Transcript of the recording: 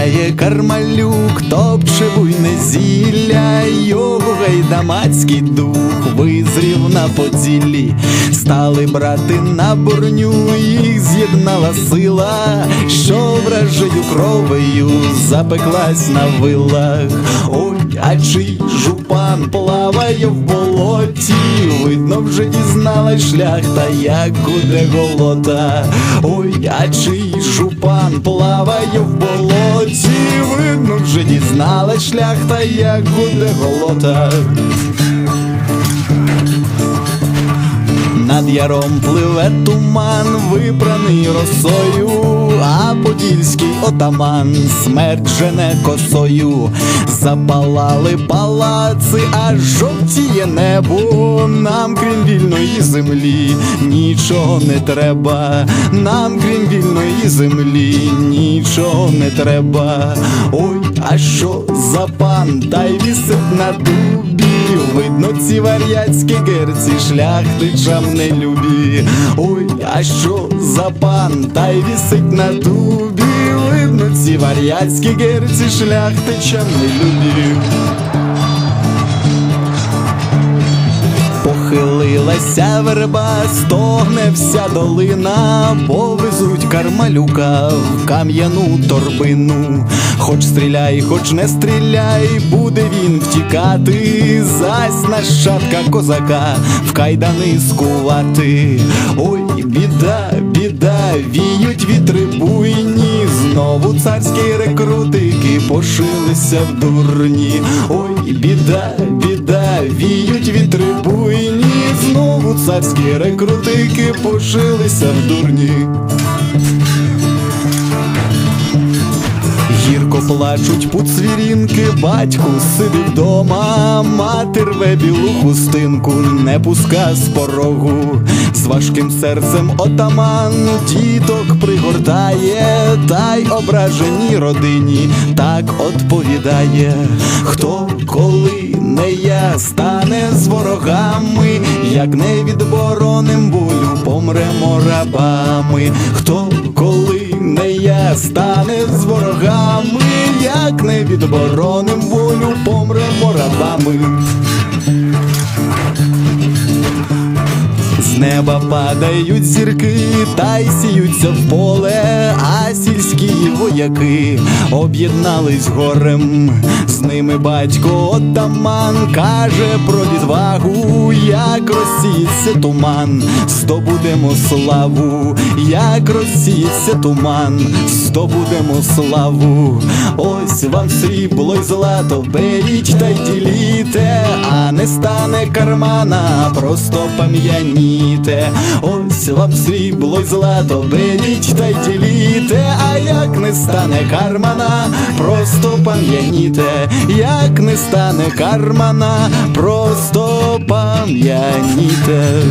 Грає кармалюк, топче буйне зілля, його гайдамацький дух визрів на поділлі, стали брати на борню, їх з'єднала сила, що вражею кровею запеклась на вилах. Ой, а чий жупан плаває в болоті, видно, вже дізналась шлях, та як буде голота. Ой, а чий жупан плаває в болоті, видно, вже дізналась шлях, та як буде голота. Над яром пливе туман, випраний росою, а подільський отаман смерть жене косою, запалали палаци, аж жовтіє небо. Нам крім вільної землі нічого не треба, нам крім вільної землі нічого не треба. Ой, а що за пан, та й вісить на дубі. Видно, ці вар'яцькі герці шляхтичам не любі. Ой, а що за пан, та й вісить на дубі. Видно, ці вар'яцькі герці шляхтичам не любі. Похилилася верба, стогне вся долина, повезуть кармалюка в кам'яну торбину. Хоч стріляй, хоч не стріляй, буде він втікати, зась нащадка козака в кайдани скувати. Ой, біда, біда, віють вітри буйні, знову царські рекрутики пошилися в дурні. Ой, біда, біда, віють вітри буйні, знову царські рекрутики пошилися в дурні. Гірко плачуть пуцвірінки, батько сидить вдома, мати рве білу хустинку, не пуска з порогу, з важким серцем отаман діток пригортає, та й ображеній родині так отповідає, хто не я стане з ворогами, як не відбороним волю, помремо рабами, хто коли не я стане з ворогами, як не відбороним волю, помремо рабами. Неба падають зірки, та й сіються в поле, а сільські вояки об'єднались горем. З ними батько отаман каже про відвагу, як розсіється туман, здобудемо славу, як розсіється туман, здобудемо славу. Ось вам срібло й злато, беріть та й діліте, а не стане кармана, просто пам'яніте. Ось вам срібло й злато, беріть та й діліте, а як не стане кармана, просто пам'яніте, як не стане кармана, просто пам'яніте.